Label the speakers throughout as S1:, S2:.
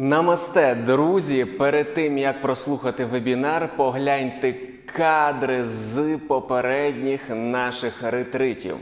S1: Намасте, друзі! Перед тим як прослухати вебінар, погляньте кадри з попередніх наших ретритів.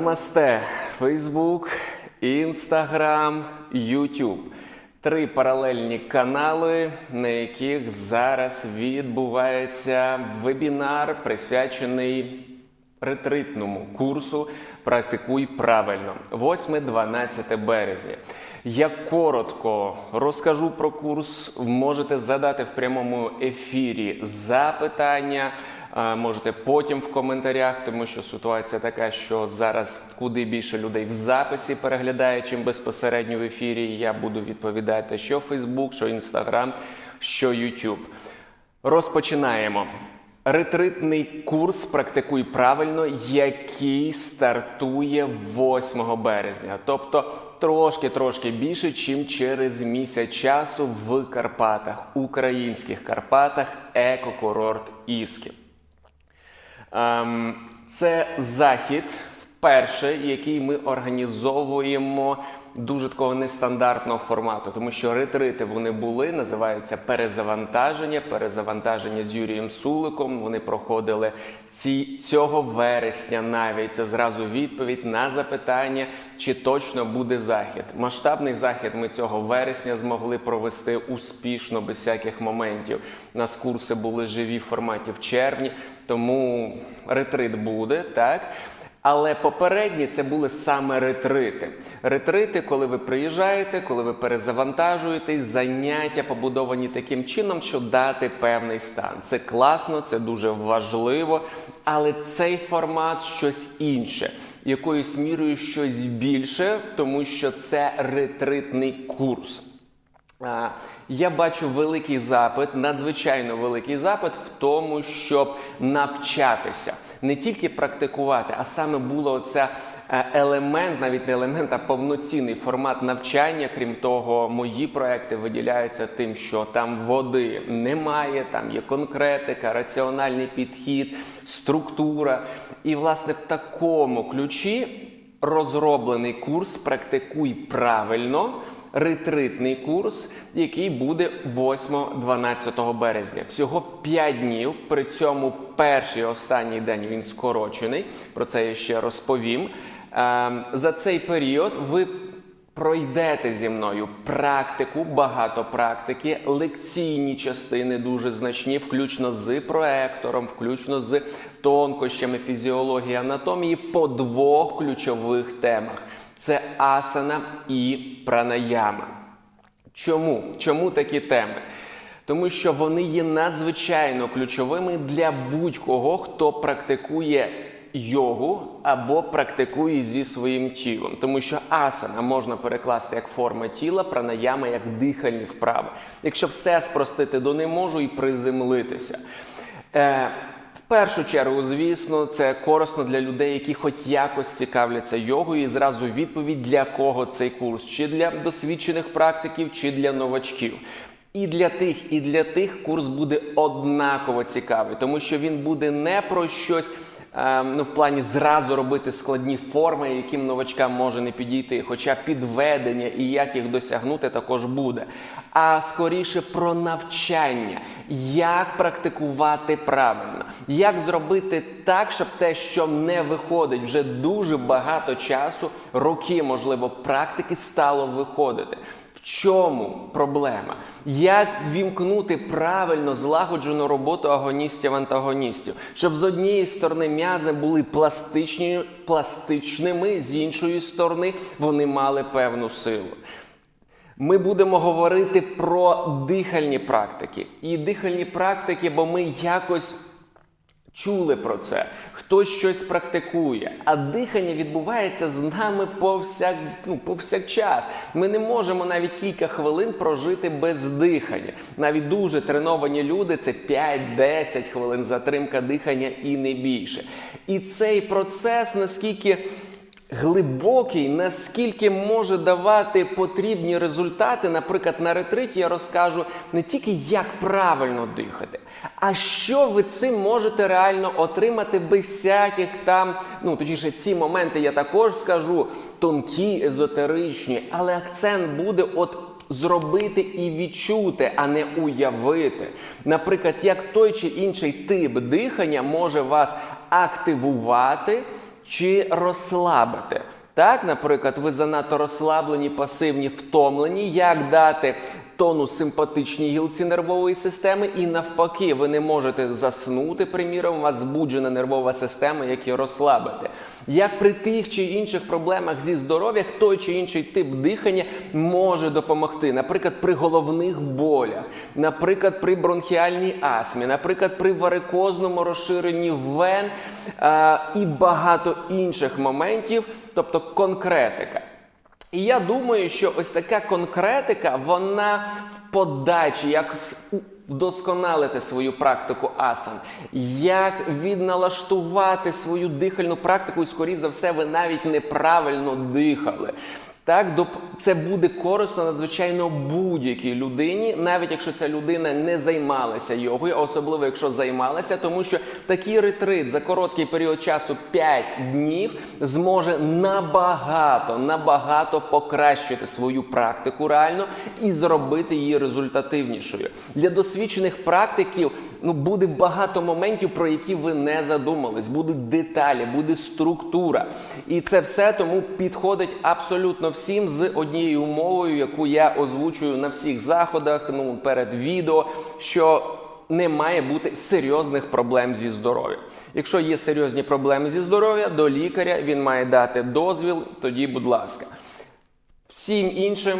S1: Намасте! Фейсбук, Інстаграм, Ютуб. Три паралельні канали, на яких зараз відбувається вебінар, присвячений ретритному курсу Практикуй правильно 8-12 березня. Я коротко розкажу про курс. Можете задати в прямому ефірі запитання. Можете потім в коментарях, тому що ситуація така, що зараз куди більше людей в записі переглядає, чим безпосередньо в ефірі. Я буду відповідати, що Facebook, що Instagram, що YouTube. Розпочинаємо. Ретритний курс Практикуй правильно, який стартує 8 березня, тобто трошки-трошки більше, чим через місяць часу в Карпатах, українських Карпатах, екокурорт Ісків. Ем, Це захід вперше, який ми організовуємо дуже такого нестандартного формату, тому що ретрити вони були, називаються перезавантаження. Перезавантаження з Юрієм Суликом. Вони проходили ці, цього вересня навіть. Це зразу відповідь на запитання, чи точно буде захід. Масштабний захід ми цього вересня змогли провести успішно, без всяких моментів. У нас курси були живі в форматі в червні, тому ретрит буде так. Але попередні це були саме ретрити. Ретрити, коли ви приїжджаєте, коли ви перезавантажуєтесь, заняття побудовані таким чином, що дати певний стан. Це класно, це дуже важливо, але цей формат щось інше, якоюсь мірою щось більше, тому що це ретритний курс. Я бачу великий запит, надзвичайно великий запит в тому, щоб навчатися, не тільки практикувати, а саме було оця е, елемент, навіть не елемент, а повноцінний формат навчання. Крім того, мої проекти виділяються тим, що там води немає, там є конкретика, раціональний підхід, структура. І, власне, в такому ключі розроблений курс Практикуй правильно. Ретритний курс, який буде 8-12 березня. Всього 5 днів. При цьому перший останній день він скорочений. Про це я ще розповім. Ем, За цей період ви пройдете зі мною практику, багато практики, лекційні частини дуже значні, включно з проектором, включно з тонкощами фізіології анатомії по двох ключових темах: це асана і пранаяма. Чому? Чому такі теми? Тому що вони є надзвичайно ключовими для будь-кого, хто практикує йогу або практикує зі своїм тілом. Тому що асана можна перекласти як форма тіла, пранаяма як дихальні вправи. Якщо все спростити до не можу і приземлитися. Е, першу чергу, звісно, це корисно для людей, які хоч якось цікавляться йогою. І зразу відповідь для кого цей курс, чи для досвідчених практиків, чи для новачків. І для тих, і для тих курс буде однаково цікавий, тому що він буде не про щось. Е, Ну, в плані зразу робити складні форми, яким новачкам може не підійти. Хоча підведення і як їх досягнути також буде. А скоріше про навчання, як практикувати правильно, як зробити так, щоб те, що не виходить вже дуже багато часу, роки, можливо, практики стало виходити. В чому проблема? Як вімкнути правильно злагоджену роботу агоністів-антагоністів, щоб з однієї сторони м'язи були пластичні, пластичними, з іншої сторони вони мали певну силу. Ми будемо говорити про дихальні практики. І дихальні практики, бо ми якось чули про це, хтось щось практикує. А дихання відбувається з нами повсяк, ну, повсякчас. Ми не можемо навіть кілька хвилин прожити без дихання. Навіть дуже треновані люди це 5-10 хвилин затримка дихання і не більше. І цей процес наскільки глибокий, наскільки може давати потрібні результати. Наприклад, на ретриті я розкажу не тільки як правильно дихати, а що ви цим можете реально отримати без всяких там, ну точніше, ці моменти я також скажу тонкі, езотеричні, але акцент буде от. Зробити і відчути, а не уявити. Наприклад, як той чи інший тип дихання може вас активувати чи розслабити. Так, наприклад, ви занадто розслаблені, пасивні, втомлені, як дати тонус симпатичній гілці нервової системи, і навпаки, ви не можете заснути, приміром, у вас збуджена нервова система, як її розслабити. Як при тих чи інших проблемах зі здоров'ям, той чи інший тип дихання може допомогти, наприклад, при головних болях, наприклад, при бронхіальній астмі, наприклад, при варикозному розширенні вен а, і багато інших моментів, тобто конкретика. І я думаю, що ось така конкретика, вона в подачі, як вдосконалити свою практику асан, як відналаштувати свою дихальну практику, і скоріше за все, ви навіть неправильно дихали. Так, це буде корисно надзвичайно будь-якій людині, навіть якщо ця людина не займалася йогою, особливо якщо займалася, тому що такий ретрит за короткий період часу 5 днів зможе набагато набагато покращити свою практику реально і зробити її результативнішою. Для досвідчених практиків ну буде багато моментів, про які ви не задумались. Будуть деталі, буде структура, і це все тому підходить абсолютно всім з однією умовою, яку я озвучую на всіх заходах, ну перед відео, що не має бути серйозних проблем зі здоров'ям. Якщо є серйозні проблеми зі здоров'я, до лікаря він має дати дозвіл, тоді, будь ласка. Всім іншим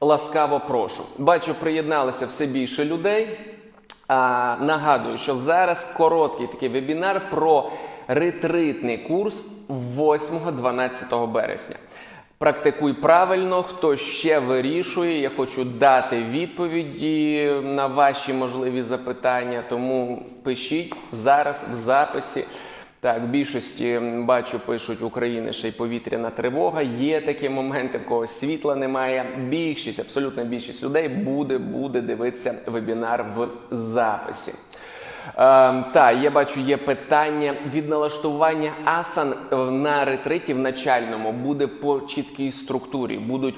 S1: ласкаво прошу. Бачу, приєдналося все більше людей. А, Нагадую, що зараз короткий такий вебінар про ретритний курс 8-12 березня. Практикуй правильно, хто ще вирішує. Я хочу дати відповіді на ваші можливі запитання, тому пишіть зараз в записі. Так, більшості бачу, пишуть України ще й повітряна тривога. Є такі моменти, в когось світла немає. Більшість, абсолютна більшість людей буде, буде дивитися вебінар в записі. Е, та, я бачу, є питання від налаштування асан на ретриті в начальному буде по чіткій структурі. Будуть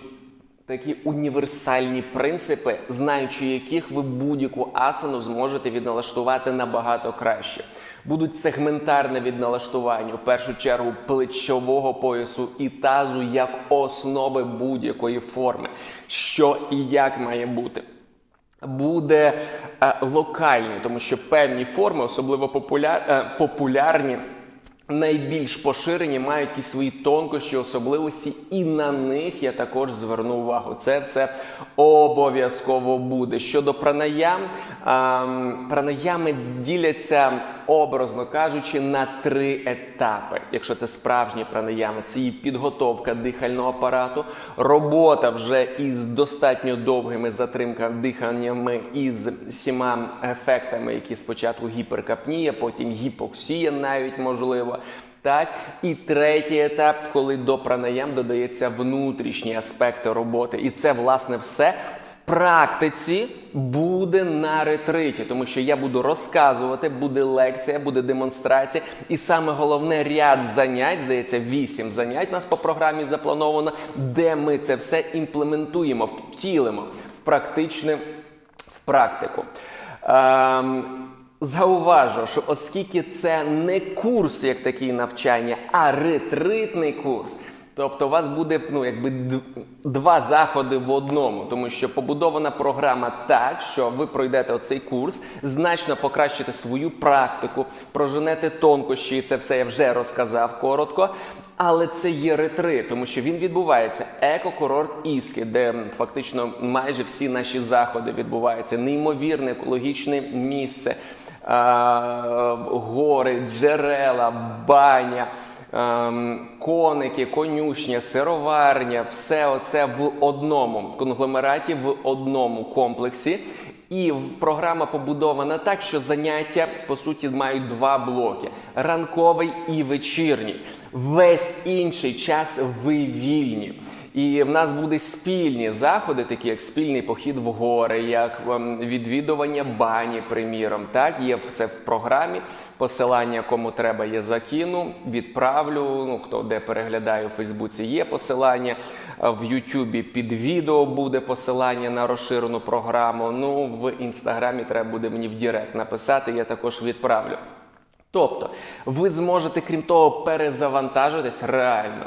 S1: такі універсальні принципи, знаючи яких ви будь-яку асану зможете відналаштувати набагато краще. Будуть сегментарне відналаштування, в першу чергу плечового поясу і тазу як основи будь-якої форми, що і як має бути буде локальний, локальні, тому що певні форми, особливо популяр, е, популярні, найбільш поширені, мають якісь свої тонкощі, особливості, і на них я також зверну увагу. Це все обов'язково буде. Щодо пранаям, е, пранаями діляться образно кажучи, на три етапи. Якщо це справжні пранаями, це її підготовка дихального апарату, робота вже із достатньо довгими затримками диханнями із всіма ефектами, які спочатку гіперкапнія, потім гіпоксія, навіть можливо. Так, і третій етап, коли до пранаям додається внутрішні аспекти роботи, і це власне все практиці буде на ретриті, тому що я буду розказувати, буде лекція, буде демонстрація, і саме головне ряд занять, здається, вісім занять у нас по програмі заплановано, де ми це все імплементуємо, втілимо в практичне в практику. Ем, Зауважу, що оскільки це не курс як такий навчання, а ретритний курс Тобто у вас буде ну, якби два заходи в одному, тому що побудована програма так, що ви пройдете оцей курс, значно покращите свою практику, проженете тонкощі. Це все я вже розказав коротко. Але це є ретрит, тому що він відбувається екокурорт Іски, де фактично майже всі наші заходи відбуваються. Неймовірне екологічне місце, гори, джерела, баня. ем, Коники, конюшня, сироварня, все оце в одному конгломераті, в одному комплексі. І програма побудована так, що заняття по суті мають два блоки: ранковий і вечірній. Весь інший час ви вільні. І в нас будуть спільні заходи, такі як спільний похід в гори, як ем, відвідування бані, приміром. Так, є це в програмі. Посилання кому треба, я закину, відправлю. Ну хто де переглядає у Фейсбуці, є посилання. В Ютубі під відео буде посилання на розширену програму. Ну в інстаграмі треба буде мені в Директ написати. Я також відправлю. Тобто, ви зможете, крім того, перезавантажитись реально.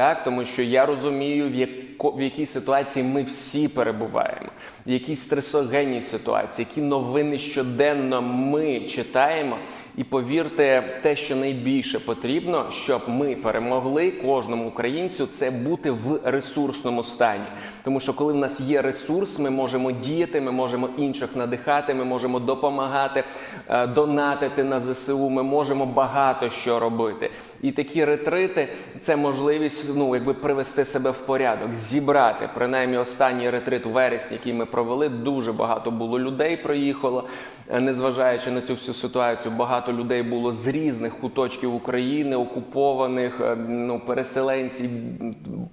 S1: Так, тому що я розумію, в, яко, в якій ситуації ми всі перебуваємо, в якій стресогенній ситуації, які новини щоденно ми читаємо. І повірте, те, що найбільше потрібно, щоб ми перемогли кожному українцю, це бути в ресурсному стані. Тому що коли в нас є ресурс, ми можемо діяти, ми можемо інших надихати, ми можемо допомагати, е, донатити на ЗСУ. Ми можемо багато що робити. І такі ретрити це можливість ну якби привести себе в порядок, зібрати. Принаймні, останній ретрит у вересні, який ми провели, дуже багато було людей приїхало. Е, Незважаючи на цю всю ситуацію, багато людей було з різних куточків України, окупованих, е, ну переселенців.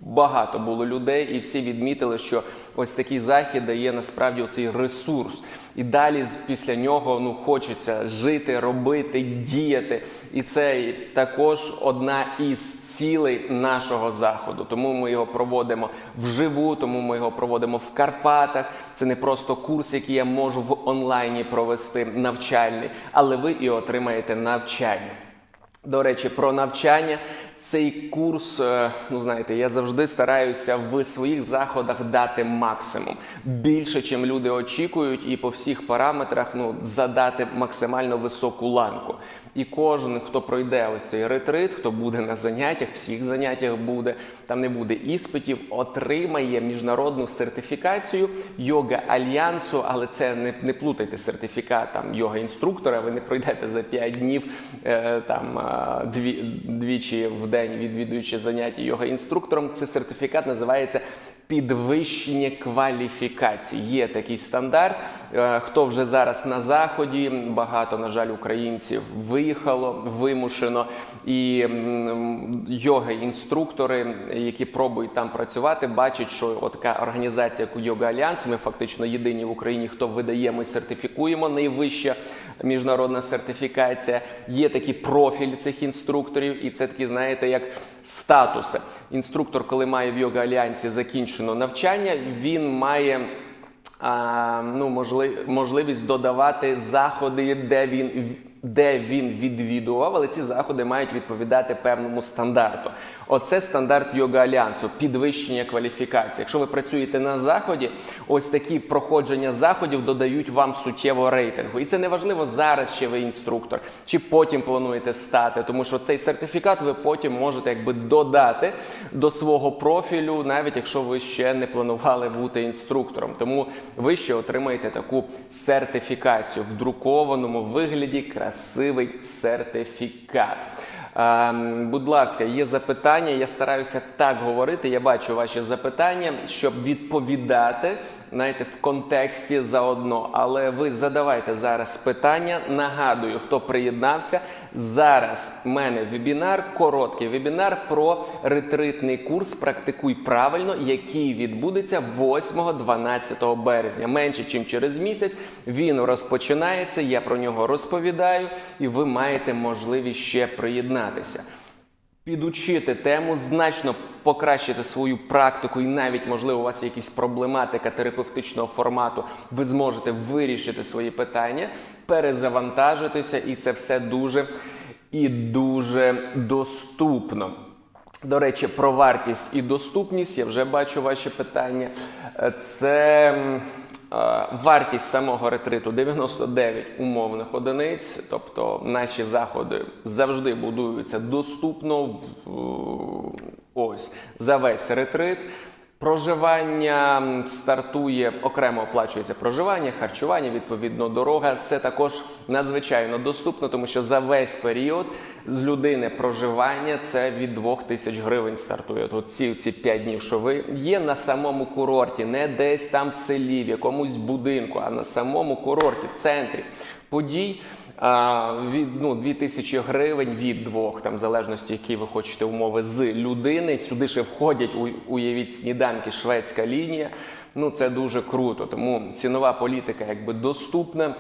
S1: Багато було людей, і всі відмітили, що ось такий захід дає насправді оцей ресурс. І далі після нього ну хочеться жити, робити, діяти. І це також одна із цілей нашого заходу. Тому ми його проводимо вживу, тому ми його проводимо в Карпатах. Це не просто курс, який я можу в онлайні провести навчальний, але ви і отримаєте навчання. До речі, про навчання. Цей курс, е, ну знаєте, я завжди стараюся в своїх заходах дати максимум більше, чим люди очікують, і по всіх параметрах ну задати максимально високу ланку. І кожен, хто пройде ось цей ретрит, хто буде на заняттях, всіх заняттях буде, там не буде іспитів, отримає міжнародну сертифікацію йога альянсу, але це не, не плутайте сертифікат там йога інструктора. Ви не пройдете за 5 днів е, там дві, двічі в день відвідуючи заняття йога інструктором. Це сертифікат називається. Підвищення кваліфікацій є такий стандарт. Е, Хто вже зараз на заході? Багато, на жаль, українців виїхало вимушено, і йоги-інструктори, які пробують там працювати, бачать, що така організація, як Йога Альянс, ми фактично єдині в Україні, хто видаємо і сертифікуємо найвища міжнародна сертифікація. Є такий профіль цих інструкторів, і це такі, знаєте, як статуси. Інструктор, коли має в йога альянсі закінчено навчання, він має ну, можли, можливість додавати заходи, де він. Де він відвідував, але ці заходи мають відповідати певному стандарту. Оце стандарт йога альянсу, підвищення кваліфікації. Якщо ви працюєте на заході, ось такі проходження заходів додають вам суттєво рейтингу. І це не важливо зараз, чи ви інструктор, чи потім плануєте стати, тому що цей сертифікат ви потім можете якби додати до свого профілю, навіть якщо ви ще не планували бути інструктором. Тому ви ще отримаєте таку сертифікацію в друкованому вигляді, красивий сертифікат. Ем, будь ласка, є запитання. Я стараюся так говорити. Я бачу ваші запитання, щоб відповідати, знаєте, в контексті заодно. Але ви задавайте зараз питання. Нагадую, хто приєднався. Зараз в мене вебінар, короткий вебінар про ретритний курс Практикуй правильно, який відбудеться 8-12 березня. Менше, ніж через місяць. Він розпочинається. Я про нього розповідаю, і ви маєте можливість ще приєднатися. Підучити тему, значно покращити свою практику, і навіть, можливо, у вас є якась проблематика терапевтичного формату, ви зможете вирішити свої питання, перезавантажитися, і це все дуже і дуже доступно. До речі, про вартість і доступність я вже бачу ваші питання. Е, Це вартість самого ретриту 99 умовних одиниць. Тобто наші заходи завжди будуються доступно ось за весь ретрит. Проживання стартує окремо оплачується проживання, харчування, відповідно, дорога. Все також надзвичайно доступно, тому що за весь період з людини проживання це від 2 тисяч гривень стартує. Тут ці, ці 5 днів, що ви є на самому курорті, не десь там в селі, в якомусь будинку, а на самому курорті, в центрі подій. Від ну 2000 гривень від двох, там в залежності, які ви хочете умови з людини. Сюди ще входять уявіть сніданки, шведська лінія. Ну це дуже круто. Тому цінова політика якби доступна.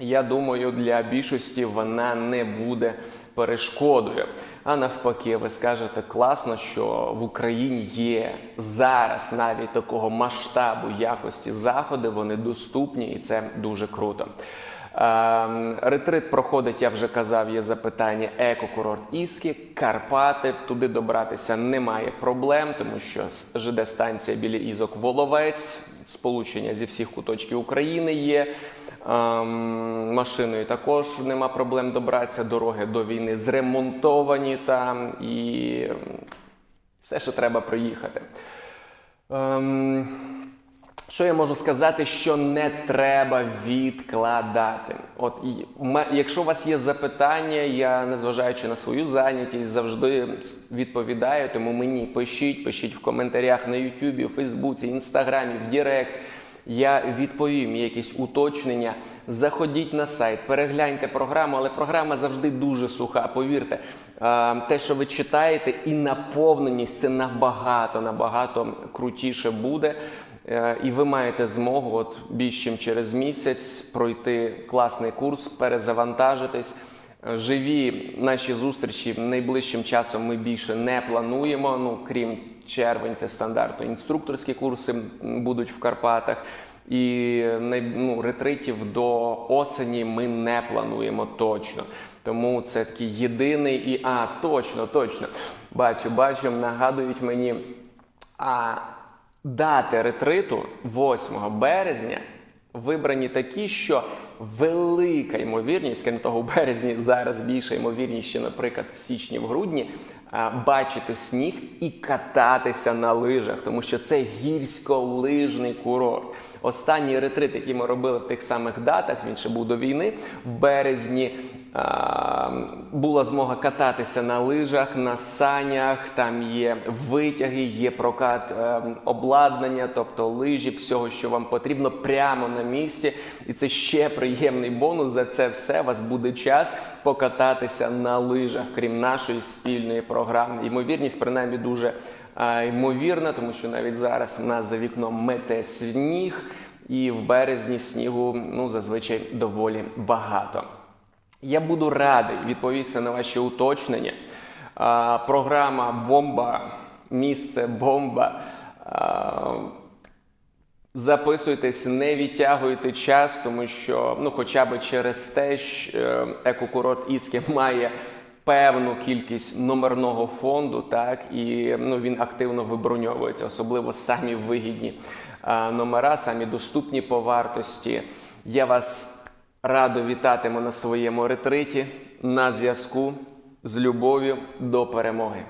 S1: Я думаю, для більшості вона не буде перешкодою. А навпаки, ви скажете класно, що в Україні є зараз навіть такого масштабу якості заходи, вони доступні, і це дуже круто. Ем, Ретрит проходить, я вже казав, є запитання екокурорт Іски, Карпати. Туди добратися немає проблем, тому що с- ЖД-станція біля Ізок Воловець, сполучення зі всіх куточків України є. Ем, машиною також нема проблем добратися. Дороги до війни зремонтовані там і все, що треба проїхати. Ем, що я можу сказати, що не треба відкладати? От якщо у вас є запитання, я незважаючи на свою зайнятість, завжди відповідаю. Тому мені пишіть, пишіть в коментарях на Ютубі, Фейсбуці, Інстаграмі, в Дірект. Я відповім якісь уточнення. Заходіть на сайт, перегляньте програму, але програма завжди дуже суха. Повірте, те, що ви читаєте, і наповненість це набагато, набагато крутіше буде. Е, І ви маєте змогу, от більш ніж через місяць, пройти класний курс, перезавантажитись. Е, Живі наші зустрічі найближчим часом ми більше не плануємо. Ну крім червень, це стандартно інструкторські курси будуть в Карпатах. І ну, ретритів до осені ми не плануємо точно. Тому це такий єдиний і а, точно, точно. Бачу, бачу, нагадують мені. А дати ретриту 8 березня вибрані такі, що велика ймовірність, крім того, в березні зараз більша ймовірність, ще, наприклад, в січні, в грудні, бачити сніг і кататися на лижах, тому що це гірськолижний курорт. Останній ретрит, який ми робили в тих самих датах, він ще був до війни, в березні а, була змога кататися на лижах, на санях. Там є витяги, є прокат е, обладнання, тобто лижі, всього, що вам потрібно, прямо на місці. І це ще приємний бонус. За це все у вас буде час покататися на лижах, крім нашої спільної програми. Ймовірність, принаймні, дуже а, ймовірна, тому що навіть зараз в нас за вікном мете сніг, і в березні снігу ну зазвичай доволі багато. Я буду радий відповісти на ваші уточнення. А, програма Бомба, місце бомба. А, Записуйтесь, не відтягуйте час, тому що ну, хоча б через те, що е, екокурорт Іски має певну кількість номерного фонду, так і ну, він активно виброньовується, особливо самі вигідні а, номера, самі доступні по вартості. Я вас радо вітатиму на своєму ретриті на зв'язку з любов'ю до перемоги.